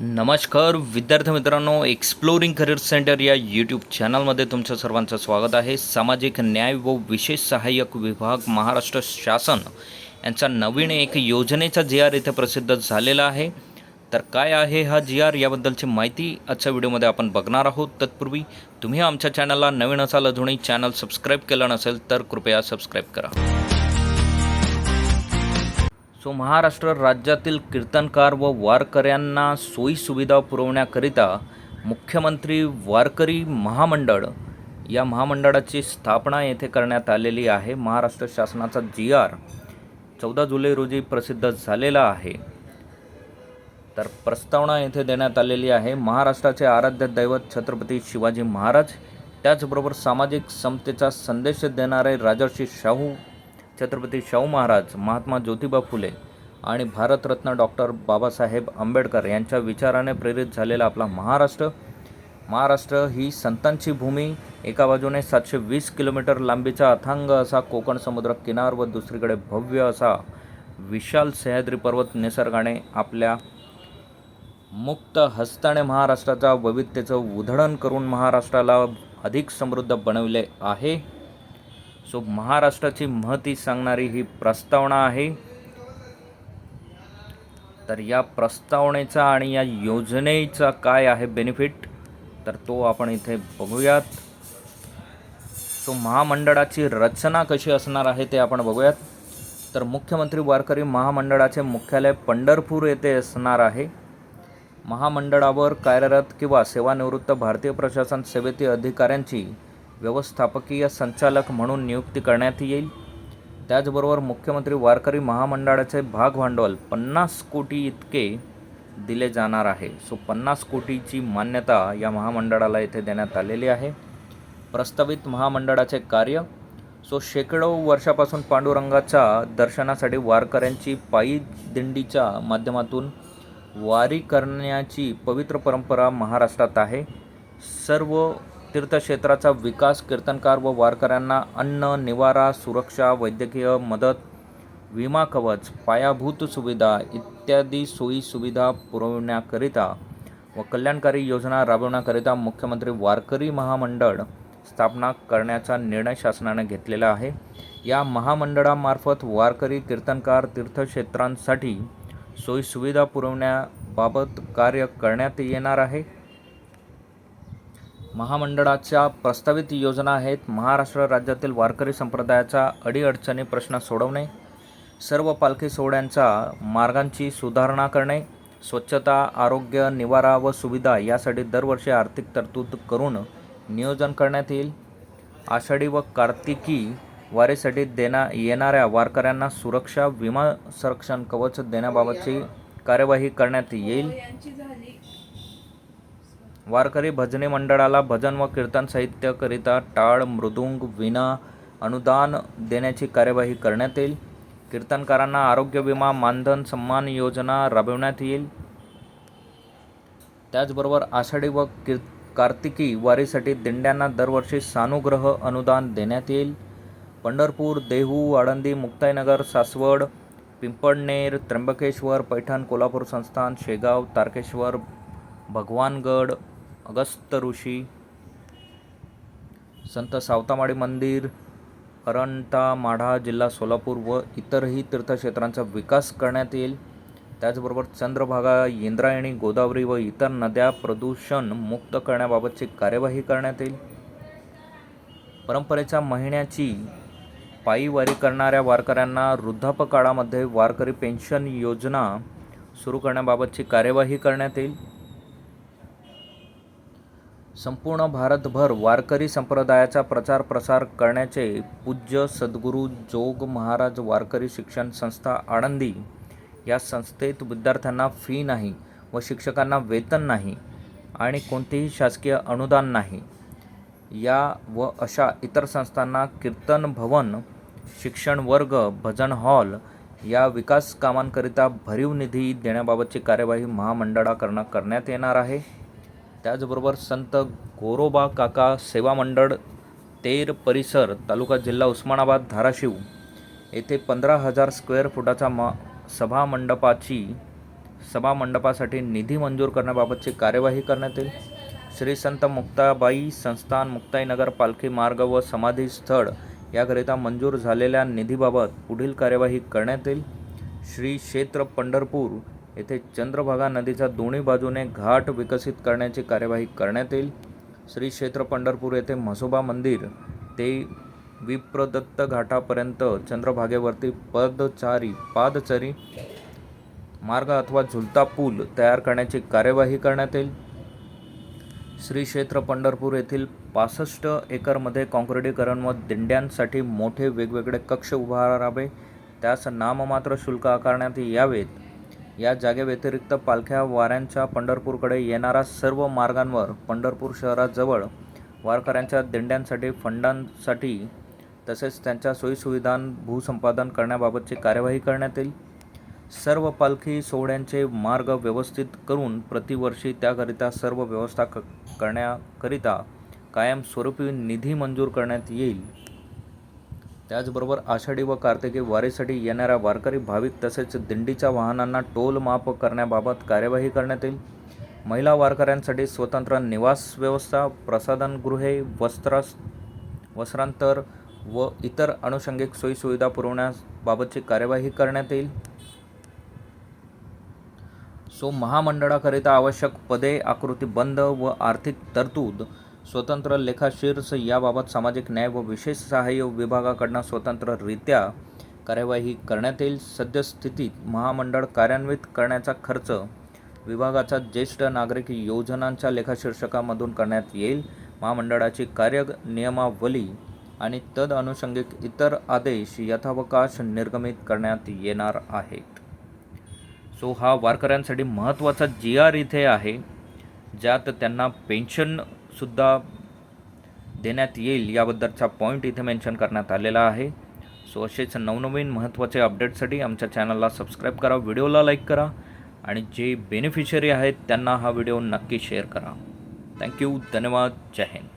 नमस्कार विद्यार्थी मित्रांनो एक्सप्लोरिंग करिअर सेंटर या यूट्यूब चॅनलमध्ये तुमचं सर्वांचं स्वागत आहे. सामाजिक न्याय व विशेष सहाय्यक विभाग महाराष्ट्र शासन यांचा नवीन एक योजनेचा जी आर इथे प्रसिद्ध झालेला आहे. तर काय आहे हा जी आर याबद्दलची माहिती आजच्या व्हिडिओमध्ये आपण बघणार आहोत. तत्पूर्वी तुम्ही आमच्या चॅनलला नवीन असाल अजूनही चॅनल सबस्क्राईब केलं नसेल तर कृपया सबस्क्राईब करा. सो महाराष्ट्र राज्यातील कीर्तनकार व वारकऱ्यांना सोयीसुविधा पुरवण्याकरिता मुख्यमंत्री वारकरी महामंडळ या महामंडळाची स्थापना येथे करण्यात आलेली आहे. महाराष्ट्र शासनाचा जी आर चौदा जुलै रोजी प्रसिद्ध झालेला आहे. तर प्रस्तावना येथे देण्यात आलेली आहे. महाराष्ट्राचे आराध्य दैवत छत्रपती शिवाजी महाराज त्याचबरोबर सामाजिक समतेचा संदेश देणारे राजर्षी शाहू छत्रपती शाहू महाराज महात्मा ज्योतिबा फुले आणि भारतरत्न डॉक्टर बाबासाहेब आंबेडकर यांच्या विचाराने प्रेरित झालेला आपला महाराष्ट्र. महाराष्ट्र ही संतांची भूमी एका बाजूने सातशे वीस किलोमीटर लांबीचा अथांग असा कोकण समुद्र किनार व दुसरीकडे भव्य असा विशाल सह्याद्री पर्वत निसर्गाने आपल्या मुक्त हस्ताने महाराष्ट्राच्या वैविध्यतेचं उधळण करून महाराष्ट्राला अधिक समृद्ध बनविले आहे. सो महाराष्ट्राची महती सांगणारी ही प्रस्तावना आहे. तर या प्रस्तावनेचा आणि या योजनेचा काय आहे बेनिफिट तर तो आपण इथे बघूयात. सो महामंडळाची रचना कशी असणार आहे ते आपण बघूयात. तर मुख्यमंत्री वारकरी महामंडळाचे मुख्यालय पंढरपूर येथे असणार आहे. महामंडळावर कार्यरत किंवा सेवानिवृत्त भारतीय प्रशासन सेवेतील अधिकाऱ्यांची व्यवस्थापकीय संचालक म्हणून नियुक्ती करण्यात येईल. त्याचबरोबर मुख्यमंत्री वारकरी महामंडळाचे भागभांडवल पन्नास कोटी इतके दिले जाणार आहे. सो पन्नास कोटीची मान्यता या महामंडळाला येथे देण्यात आलेली आहे. प्रस्तावित महामंडळाचे कार्य सो शेकडो वर्षापासून पांडुरंगाच्या दर्शनासाठी वारकऱ्यांची पायी दिंडीच्या माध्यमातून वारी करण्याची पवित्र परंपरा महाराष्ट्रात आहे. सर्व तीर्थक्षेत्राचा विकास कीर्तनकार व वारकऱ्यांना अन्न निवारा सुरक्षा वैद्यकीय मदत विमा कवच पायाभूत सुविधा इत्यादी सोयी सुविधा पुरवण्याकरिता व कल्याणकारी योजना राबवण्याकरिता मुख्यमंत्री वारकरी महामंडळ स्थापना करण्याचा निर्णय शासनाने घेतलेला आहे. या महामंडळामार्फत वारकरी कीर्तनकार तीर्थक्षेत्रांसाठी सोयीसुविधा पुरवण्याबाबत कार्य करण्यात येणार आहे. महामंडळाच्या प्रस्तावित योजना आहेत महाराष्ट्र राज्यातील वारकरी संप्रदायाचा अडीअडचणी प्रश्न सोडवणे सर्व पालखी सोहळ्यांच्या मार्गांची सुधारणा करणे स्वच्छता आरोग्य निवारा व सुविधा यासाठी दरवर्षी आर्थिक तरतूद करून नियोजन करण्यात येईल. आषाढी व कार्तिकी वारीसाठी देण्या येणाऱ्या वारकऱ्यांना सुरक्षा विमा संरक्षण कवच देण्याबाबतची कार्यवाही करण्यात येईल. वारकरी भजनी मंडळाला भजन व कीर्तन साहित्याकरिता टाळ मृदुंग विना अनुदान देण्याची कार्यवाही करण्यात येईल. कीर्तनकारांना आरोग्य विमा मानधन सन्मान योजना राबविण्यात येईल. त्याचबरोबर आषाढी व कीर् कार्तिकी वारीसाठी दिंड्यांना दरवर्षी सानुग्रह अनुदान देण्यात येईल. पंढरपूर देहू आळंदी मुक्ताईनगर सासवड पिंपळनेर त्र्यंबकेश्वर पैठण कोल्हापूर संस्थान शेगाव तारकेश्वर भगवानगड अगस्त ऋषी संत सावतामाडी मंदिर अरंटा माढा जिल्हा सोलापूर व इतरही तीर्थक्षेत्रांचा विकास करण्यात येईल. त्याचबरोबर चंद्रभागा इंद्रायणी गोदावरी व इतर नद्या प्रदूषण मुक्त करण्याबाबतची कार्यवाही करण्यात येईल. परंपरेच्या महिन्याची पायी वारी करणाऱ्या वारकऱ्यांना वृद्धापकाळामध्ये वारकरी पेन्शन योजना सुरू करण्याबाबतची कार्यवाही करण्यात येईल. संपूर्ण भारतभर वारकरी संप्रदायाचा प्रचार प्रसार करण्याचे पूज्य सद्गुरू जोग महाराज वारकरी शिक्षण संस्था आळंदी. या संस्थेत विद्यार्थ्यांना फी नाही व शिक्षकांना वेतन नाही आणि कोणतेही शासकीय अनुदान नाही. या व अशा इतर संस्थांना कीर्तन भवन शिक्षण वर्ग भजन हॉल या विकास कामांकरिता भरीव निधी देण्याबाबतची कार्यवाही महामंडळाकडनं करण्यात येणार आहे. त्याचबरोबर संत गोरोबा काका सेवा मंडळ तेर परिसर तालुका जिल्हा उस्मानाबाद धाराशिव. येथे पंधरा हजार स्क्वेअर फुटाचा मा सभामंडपाची सभा मंडपासाठी निधी मंजूर करण्याबाबतची कार्यवाही करण्यात येईल. श्री संत मुक्ताबाई संस्थान मुक्ताईनगर पालखी मार्ग व समाधी स्थळ याकरिता मंजूर झालेल्या निधीबाबत पुढील कार्यवाही करण्यात येईल. श्री क्षेत्र पंढरपूर येथे चंद्रभागा नदीच्या दोन्ही बाजूने घाट विकसित करण्याची कार्यवाही करण्यात येईल. श्री क्षेत्र पंढरपूर येथे म्हसोबा मंदिर ते विप्रदत्त घाटापर्यंत चंद्रभागेवरती पदचारी पादचारी मार्ग अथवा झुलता पूल तयार करण्याची कार्यवाही करण्यात येईल. श्री क्षेत्र पंढरपूर येथील पासष्ट एकरमध्ये काँक्रिटीकरण व दिंड्यांसाठी मोठे वेगवेगळे कक्ष उभारावे. त्यास नाममात्र शुल्क आकारण्यात यावेत. या जागेव्यतिरिक्त पालख्या वाऱ्यांच्या पंढरपूरकडे येणाऱ्या सर्व मार्गांवर पंढरपूर शहराजवळ वारकऱ्यांच्या दिंड्यांसाठी फंडांसाठी तसेच त्यांच्या सोयीसुविधां भूसंपादन करण्याबाबतची कार्यवाही करण्यात येईल. सर्व पालखी सोहळ्यांचे मार्ग व्यवस्थित करून प्रतिवर्षी त्याकरिता सर्व व्यवस्था क करण्याकरिता कायमस्वरूपी निधी मंजूर करण्यात येईल. त्याचबरोबर आषाढी व कार्तिकी वारीसाठी येणाऱ्या वारकरी भाविक तसेच दिंडीच्या वाहनांना टोल माफ करण्याबाबत कार्यवाही करण्यात येईल. महिला वारकऱ्यांसाठी स्वतंत्र निवास व्यवस्था प्रसाधनगृहे वस्त्र वस्त्रांतर व इतर अनुषंगिक सोयीसुविधा पुरवण्याबाबतची कार्यवाही करण्यात येईल. सो महामंडळाकरिता आवश्यक पदे आकृतीबंध व आर्थिक तरतूद स्वतंत्र लेखाशीर्ष याबाबत सामाजिक न्याय व विशेष सहाय्य विभागाकडून स्वतंत्ररित्या कार्यवाही करण्यात येईल. सद्यस्थितीत महामंडळ कार्यान्वित करण्याचा खर्च विभागाचा ज्येष्ठ नागरिक योजनांच्या लेखाशीर्षकामधून करण्यात येईल. महामंडळाची कार्य नियमावली आणि तद अनुषंगिक इतर आदेश यथावकाश निर्गमित करण्यात येणार आहेत. सो हा वारकऱ्यांसाठी महत्त्वाचा जी आर इथे आहे ज्यात त्यांना पेन्शन सुद्धा देण्यात येईल याबद्दलचा पॉईंट इथे मेन्शन करण्यात आलेला आहे. सो असेच नवनवीन महत्त्वाचे अपडेटसाठी आमच्या चॅनलला सबस्क्राईब करा व्हिडिओला लाईक करा आणि जे बेनिफिशरी आहेत त्यांना हा व्हिडिओ नक्की शेअर करा. थँक्यू धन्यवाद जय हिंद.